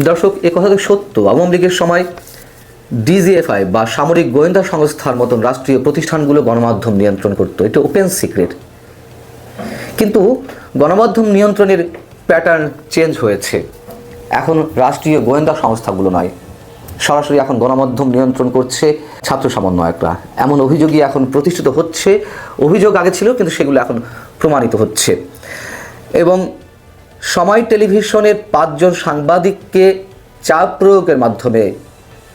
দর্শক, এ কথা তো সত্য। আওয়ামী লীগের সময় ডিজিএফআই বা সামরিক গোয়েন্দা সংস্থার মতন রাষ্ট্রীয় প্রতিষ্ঠানগুলো গণমাধ্যম নিয়ন্ত্রণ করতো। এটা ওপেন সিক্রেট। কিন্তু গণমাধ্যম নিয়ন্ত্রণের প্যাটার্ন চেঞ্জ হয়েছে। এখন রাষ্ট্রীয় গোয়েন্দা সংস্থাগুলো নয়। সরাসরি এখন গণমাধ্যম নিয়ন্ত্রণ করছে ছাত্র সমন্বয়করা। এমন অভিযোগই এখন প্রতিষ্ঠিত হচ্ছে। অভিযোগ আগে ছিল, কিন্তু সেগুলো এখন প্রমাণিত হচ্ছে। এবং সময় টেলিভিশনের পাঁচজন সাংবাদিককে চাপ প্রয়োগের মাধ্যমে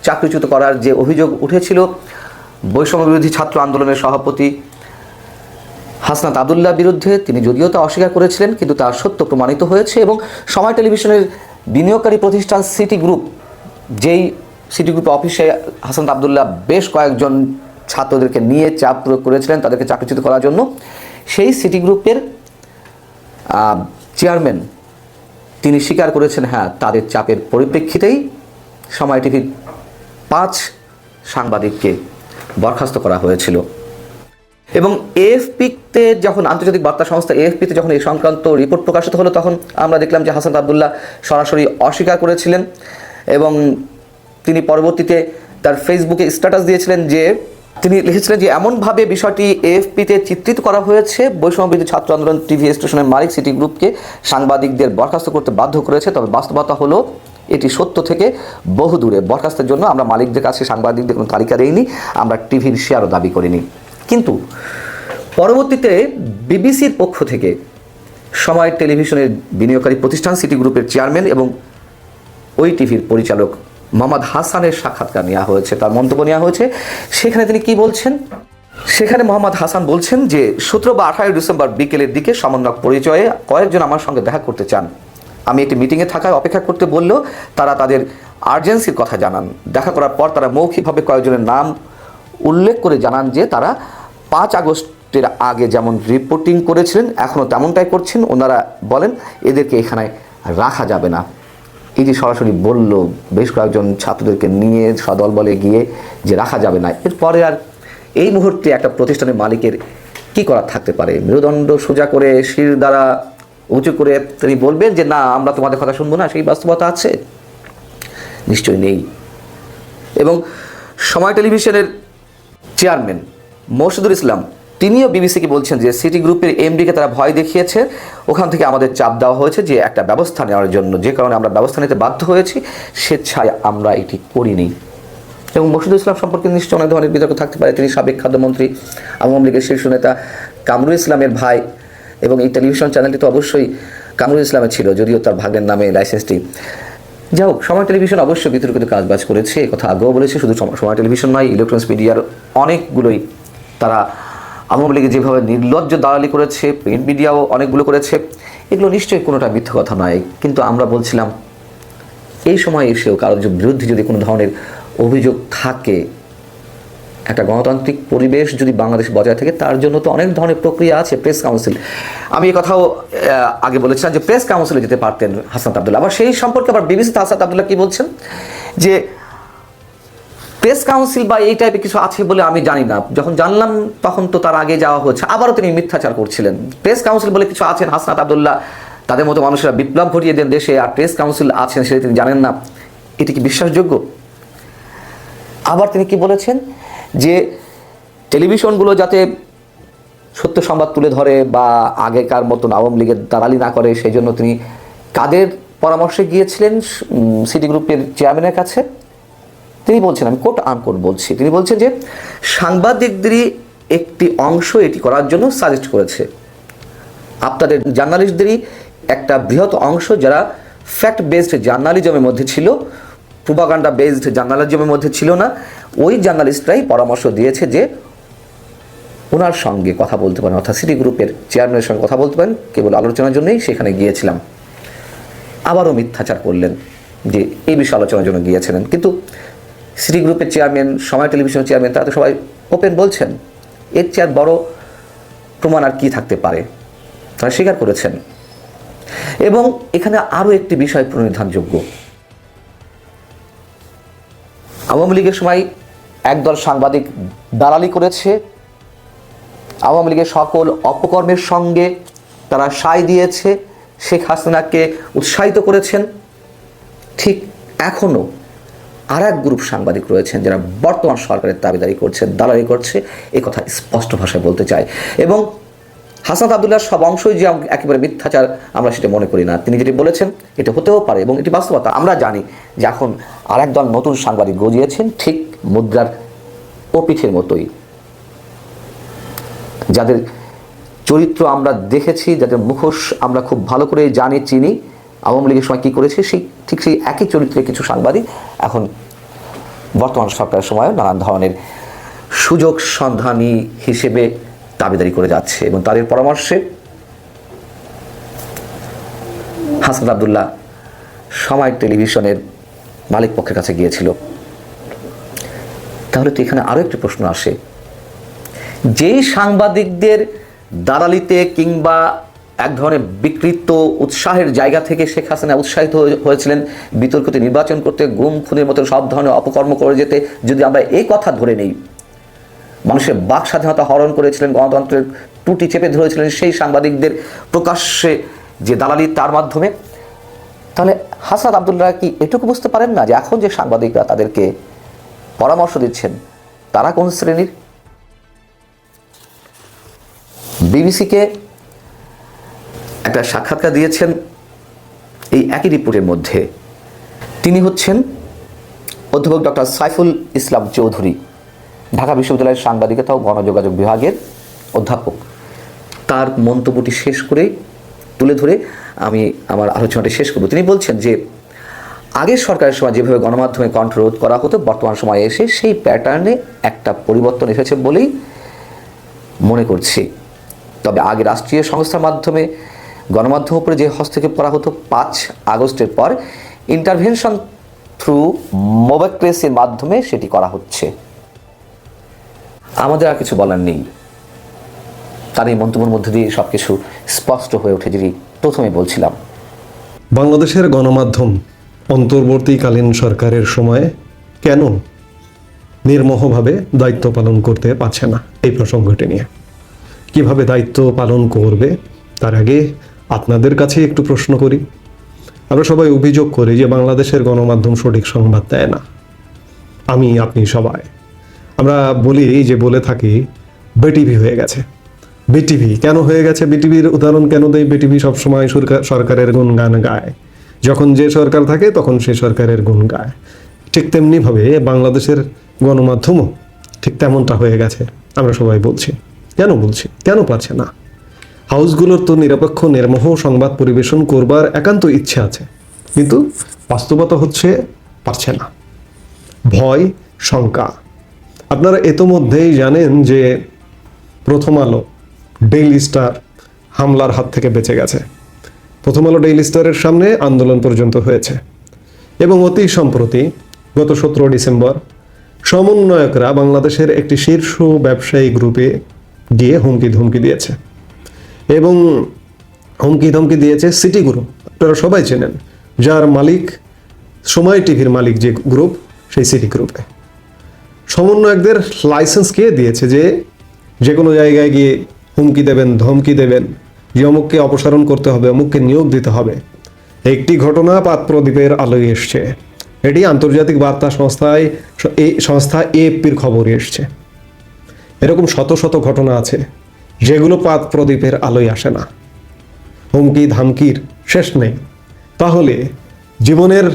চাকরিচ্যুত করার যে অভিযোগ উঠেছিল, বৈষম্য বিরোধী ছাত্র আন্দোলনের সভাপতি হাসনাত আবদুল্লাহ বিরুদ্ধে তিনি যদিও তা অস্বীকার করেছিলেন, কিন্তু তার সত্য প্রমাণিত হয়েছে এবং সময় টেলিভিশনের বিনিয়োগকারী প্রতিষ্ঠান সিটি গ্রুপ, যেই সিটি গ্রুপ অফিসে হাসান আবদুল্লাহ বেশ কয়েকজন ছাত্রদেরকে নিয়ে চাপ প্রয়োগ করেছিলেন, তাদেরকে চাকরিচ্যুত করার জন্য, সেই সিটি গ্রুপের চেয়ারম্যান তিনি স্বীকার করেছেন হ্যাঁ তাদের চাপের পরিপ্রেক্ষিতেই সময় টিভির পাঁচ সাংবাদিককে বরখাস্ত করা হয়েছিল। এবং এএফপিতে যখন আন্তর্জাতিক বার্তা সংস্থা এএফপিতে যখন এই সংক্রান্ত রিপোর্ট প্রকাশিত হলো, তখন আমরা দেখলাম যে হাসান আবদুল্লাহ সরাসরি অস্বীকার করেছিলেন এবং তিনি পরবর্তীতে তার ফেসবুকে স্ট্যাটাস দিয়েছিলেন যে তিনি লিখেছিলেন যে, এমনভাবে বিষয়টি এএফপিতে চিত্রিত করা হয়েছে বৈষম্যবিধি ছাত্র আন্দোলন টিভি স্টেশনের মালিক সিটি গ্রুপকে সাংবাদিকদের বরখাস্ত করতে বাধ্য করেছে। তবে বাস্তবতা হলো, এটি সত্য থেকে বহু দূরে। বরখাস্তের জন্য আমরা মালিকদের কাছে, সাংবাদিকদের কোনো তালিকা দেইনি, আমরা টিভির শেয়ারও দাবি করিনি। কিন্তু পরবর্তীতে বিবিসির পক্ষ থেকে সময় টেলিভিশনের বিনিয়োগকারী প্রতিষ্ঠান সিটি গ্রুপের চেয়ারম্যান এবং ওই টিভির পরিচালক মোহাম্মদ হাসানের সাক্ষাৎকার নেওয়া হয়েছে, তার মন্তব্য নেওয়া হয়েছে। সেখানে তিনি কি বলছেন? সেখানে মোহাম্মদ হাসান বলছেন যে, সতেরো বা আঠারোই ডিসেম্বর বিকেলের দিকে সমন্বয়ক পরিচয়ে কয়েকজন আমার সঙ্গে দেখা করতে চান। আমি একটি মিটিংয়ে থাকায় অপেক্ষা করতে বললেও তারা তাদের আর্জেন্সির কথা জানান। দেখা করার পর তারা মৌখিকভাবে কয়েকজনের নাম উল্লেখ করে জানান যে, তারা পাঁচ আগস্টের আগে যেমন রিপোর্টিং করেছিলেন এখনও তেমনটাই করছেন। ওনারা বলেন, এদেরকে এখানে রাখা যাবে না। এই যে সরাসরি বলল, বেশ কয়েকজন ছাত্রদেরকে নিয়ে সদল বলে গিয়ে যে রাখা যাবে না, এরপরে আর এই মুহূর্তে একটা প্রতিষ্ঠানের মালিকের কি করার থাকতে পারে? মেরুদণ্ড সোজা করে শির দ্বারা উঁচু করে তিনি বলবেন যে, না, আমরা তোমাদের কথা শুনব না, সেই বাস্তবতা আছে। নিশ্চয়ই নেই। এবং সময় টেলিভিশনের চেয়ারম্যান মোর্শেদুল ইসলাম তিনিও বিবিসিকে বলছেন যে সিটি গ্রুপের এমডিকে তারা ভয় দেখিয়েছে। ওখান থেকে আমাদের চাপ দেওয়া হয়েছে যে একটা ব্যবস্থা নেওয়ার জন্য। যে কারণে আমরা ব্যবস্থা নিতে বাধ্য হয়েছি, স্বেচ্ছায় আমরা এটি করিনি। এবং মোর্শেদুল ইসলাম সম্পর্কে নিশ্চয় অনেক ধরনের বিতর্ক থাকতে পারে। তিনি সাবেক খাদ্যমন্ত্রী, আওয়ামী লীগের শীর্ষ নেতা কামরুল ইসলামের ভাই। এবং এই টেলিভিশন চ্যানেলটি তো অবশ্যই কামরুল ইসলামের ছিল, যদিও তার ভাগের নামে লাইসেন্সটি। যাই হোক, সময় টেলিভিশন অবশ্যই বিতর্কিত কাজবাজ করেছে কথা আগেও বলেছে। শুধু সম- সময় টেলিভিশন নয়, ইলেকট্রনিক্স মিডিয়ার অনেকগুলোই তারা আওয়ামী লীগে যেভাবে নির্লজ্জ দালালি করেছে প্রিন্ট মিডিয়াও অনেকগুলো করেছে, এগুলো নিশ্চয়ই কোনোটা মিথ্যা কথা নয়। কিন্তু আমরা বলছিলাম, এই সময় এসেও কারোর বিরুদ্ধে যদি কোনো ধরনের অভিযোগ থাকে, একটা গণতান্ত্রিক পরিবেশ যদি বাংলাদেশ বজায় থাকে, তার জন্য তো অনেক ধরনের প্রক্রিয়া আছে প্রেস কাউন্সিল আমি কথাও আগে বলেছিলাম যে প্রেস কাউন্সিলে যেতে পারতেন হাসান আবদুল্লাহ। আবার সেই সম্পর্কে আবার বিবিসিতে হাসান আবদুল্লাহ কি বলছেন? যে প্রেস কাউন্সিল বা এই টাইপের কিছু আছে বলে আমি জানি না। যখন জানলাম, তখন তো তার আগে যাওয়া হচ্ছে আবারও তিনি মিথ্যাচার করছিলেন। প্রেস কাউন্সিল বলে কিছু আছেন হাসনাত আবদুল্লাহ। তাদের মতো মানুষেরা বিপ্লব ঘটিয়ে দেন দেশে, আর প্রেস কাউন্সিল আছেন সেটা তিনি জানেন না। এটি কি বিশ্বাসযোগ্য? আবার তিনি কি বলেছেন? যে টেলিভিশনগুলো যাতে সত্য সংবাদ তুলে ধরে বা আগেকার মতন আওয়ামী লীগের দালালি না করে, সেই জন্য তিনি কাদের পরামর্শে গিয়েছিলেন? সিটি গ্রুপের চেয়ারম্যানের কাছে। তিনি বলছেন, আমি কোট আনকোট বলছি, তিনি বলছেন যে সাংবাদিকদেরই একটি অংশ এটি করার জন্য সাজেস্ট করেছে। আপনাদের জার্নালিস্টদেরই একটা বৃহৎ অংশ যারা ফ্যাক্ট বেসড জার্নালিজমের মধ্যে ছিল প্রুপাগান্ডা বেসড জার্নালিজমের মধ্যে ছিল না, ওই জার্নালিস্টরাই পরামর্শ দিয়েছে যে ওনার সঙ্গে কথা বলতে পারেন, অর্থাৎ সিটি গ্রুপের চেয়ারম্যানের সঙ্গে কথা বলতে পারেন, কেবল আলোচনার জন্যই সেখানে গিয়েছিলাম। আবারও মিথ্যাচার করলেন যে এই বিষয়ে আলোচনার জন্য গিয়েছিলেন। কিন্তু সিটি গ্রুপের চেয়ারম্যান, সময় টেলিভিশনের চেয়ারম্যান, তারা তো সবাই ওপেন বলছেন। এর চেয়ার বড় প্রমাণ আর কি থাকতে পারে? তারা স্বীকার করেছেন। এবং এখানে আরও একটি বিষয় প্রণিধানযোগ্য আওয়ামী লীগের সময় একদল সাংবাদিক দালালি করেছে। আওয়ামী লীগের সকল অপকর্মের সঙ্গে তারা সায় দিয়েছে। শেখ হাসিনাকে উৎসাহিত করেছেন। ঠিক এখনও আর এক গ্রুপ সাংবাদিক রয়েছেন যারা বর্তমান সরকারের দাবিদারি করছে, দালালি করছে। এই কথা স্পষ্ট ভাষায় বলতে চাই। এবং হাসান আবদুল্লাহ সব অংশই যে একেবারে মিথ্যাচার আমরা সেটা মনে করি না। তিনি যেটি বলেছেন, এটা হতেও পারে এবং এটি বাস্তবতা। আমরা জানি যে এখন আর একদল নতুন সাংবাদিক গজিয়েছেন ঠিক মুদ্রার ও পিঠের মতোই। যাদের চরিত্র আমরা দেখেছি, যাদের মুখোশ আমরা খুব ভালো করে জানি, চিনি আওয়ামী লীগের সময় কী করেছে? সেই ঠিক সেই একই চরিত্রে কিছু সাংবাদিক এখন বর্তমান সরকারের সময় নানান ধরনের সুযোগ সন্ধানী হিসেবে দাবিদারি করে যাচ্ছে এবং তাদের পরামর্শে হাসান আবদুল্লাহ সময় টেলিভিশনের মালিক পক্ষের কাছে গিয়েছিল। তাহলে তো এখানে আরও একটি প্রশ্ন আসে। যেই সাংবাদিকদের দালালিতে কিংবা এক ধরনের বিকৃত উৎসাহের জায়গা থেকে শেখ হাসিনা উৎসাহিত হয়েছিলেন। বিতর্কিত নির্বাচন করতে, গুম খুনের মতো সব ধরনের অপকর্ম করে যেতে। যদি আমরা এই কথা ধরে নেই, মানুষের বাক স্বাধীনতা হরণ করেছিলেন, গণতন্ত্রের টুটি চেপে ধরেছিলেন সেই সাংবাদিকদের প্রকাশ্যে যে দালালি তার মাধ্যমে, তাহলে হাসান আবদুল্লাহ কি এটুকু বুঝতে পারেন না যে এখন যে সাংবাদিকরা তাদেরকে পরামর্শ দিচ্ছেন, তারা কোন শ্রেণির? বিবিসিকে একটা সাক্ষাৎকার দিয়েছেন এই একই রিপোর্টের মধ্যে। তিনি হচ্ছেন অধ্যাপক ডক্টর সাইফুল ইসলাম চৌধুরী, ঢাকা বিশ্ববিদ্যালয়ের সাংবাদিকতা ও গণযোগাযোগ বিভাগের অধ্যাপক। তার মন্তব্যটি শেষ করে, তুলে ধরে আমি আমার আলোচনাটি শেষ করব। তিনি বলছেন যে, আগের সরকারের সময় যেভাবে গণমাধ্যমে কণ্ঠরোধ করা হতো, বর্তমান সময়ে এসে সেই প্যাটার্নে একটা পরিবর্তন এসেছে বলেই মনে করছি। তবে আগে রাষ্ট্রীয় সংস্থার মাধ্যমে গণমাধ্যম উপরে যে হস্তক্ষেপ করা হতো পাঁচ আগস্টের পর ইন্টারভেনশন থ্রু মোবাক্রেসির মাধ্যমে সেটি করা হচ্ছে। আমাদের আর কিছু বলার নেই। তার এই মন্তব্যের মধ্যে দিয়ে সব কিছু স্পষ্ট হয়ে ওঠে, যেটি প্রথমে বলছিলাম। বাংলাদেশের গণমাধ্যম অন্তর্বর্তীকালীন সরকারের সময়ে কেন নির্মোহভাবে দায়িত্ব পালন করতে পারছে না এই প্রসঙ্গটি নিয়ে? কীভাবে দায়িত্ব পালন করবে? তার আগে আপনাদের কাছে একটু প্রশ্ন করি। আমরা সবাই অভিযোগ করি যে বাংলাদেশের গণমাধ্যম সঠিক সংবাদ দেয় না। আমি, আপনি সবাই। আমরা বলি যে বলে থাকি, বেটিভি হয়ে গেছে। বিটিভি কেন হয়ে গেছে? বিটিভির উদাহরণ কেন দেয় বিটিভি সবসময় সরকার সরকারের গুণগান গায়। যখন যে সরকার থাকে, তখন সে সরকারের গুণ গায়। ঠিক তেমনিভাবে বাংলাদেশের গণমাধ্যমও ঠিক তেমনটা হয়ে গেছে। আমরা সবাই বলছি। কেন বলছি? কেন পারছে না? হাউসগুলোর তো নিরপেক্ষ, নির্মোহ সংবাদ পরিবেশন করবার একান্ত ইচ্ছে আছে। কিন্তু বাস্তবতা হচ্ছে, পারছে না। ভয়, শঙ্কা। আপনারা ইতোমধ্যেই জানেন যে প্রথম আলো, ডেইলি স্টার হামলার হাত থেকে বেঁচে গেছে। প্রথম আলো ডেইলি স্টারের সামনে আন্দোলন পর্যন্ত হয়েছে। এবং অতি সম্প্রতি গত সতেরো ডিসেম্বর সমন্বয়করা বাংলাদেশের একটি শীর্ষ ব্যবসায়ী গ্রুপে গিয়ে হুমকি ধুমকি দিয়েছে। এবং হুমকি ধমকি দিয়েছে সিটি গ্রুপ। আপনারা সবাই চেনেন, যার মালিক, সময় টিভির মালিক যে গ্রুপ, সেই সিটি গ্রুপে। সমন্বয়কদের লাইসেন্স কে দিয়েছে যে যে কোনো জায়গায় গিয়ে হুমকি দেবেন, ধমকি দেবেন, যে অমুককে অপসারণ করতে হবে, অমুককে নিয়োগ দিতে হবে। একটি ঘটনা পাত্রদ্বীপের আলোয় এসছে। এটি আন্তর্জাতিক বার্তা সংস্থায় এই সংস্থা এএফপির খবরে এসছে। এরকম শত শত ঘটনা আছে। যেগুলো পাত প্রদীপের আলোয় আসে না। হুমকি ধামকির শেষ নেই। তাহলে জীবনের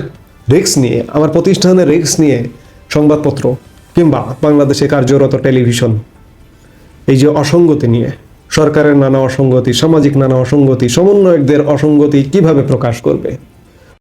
রিস্ক নিয়ে, আমার প্রতিষ্ঠানের রিক্স নিয়ে সংবাদপত্র কিংবা বাংলাদেশে কার্যরত টেলিভিশন, এই যে অসঙ্গতি নিয়ে, সরকারের নানা অসঙ্গতি, সামাজিক নানা অসঙ্গতি, সমন্বয়কদের অসঙ্গতি কীভাবে প্রকাশ করবে?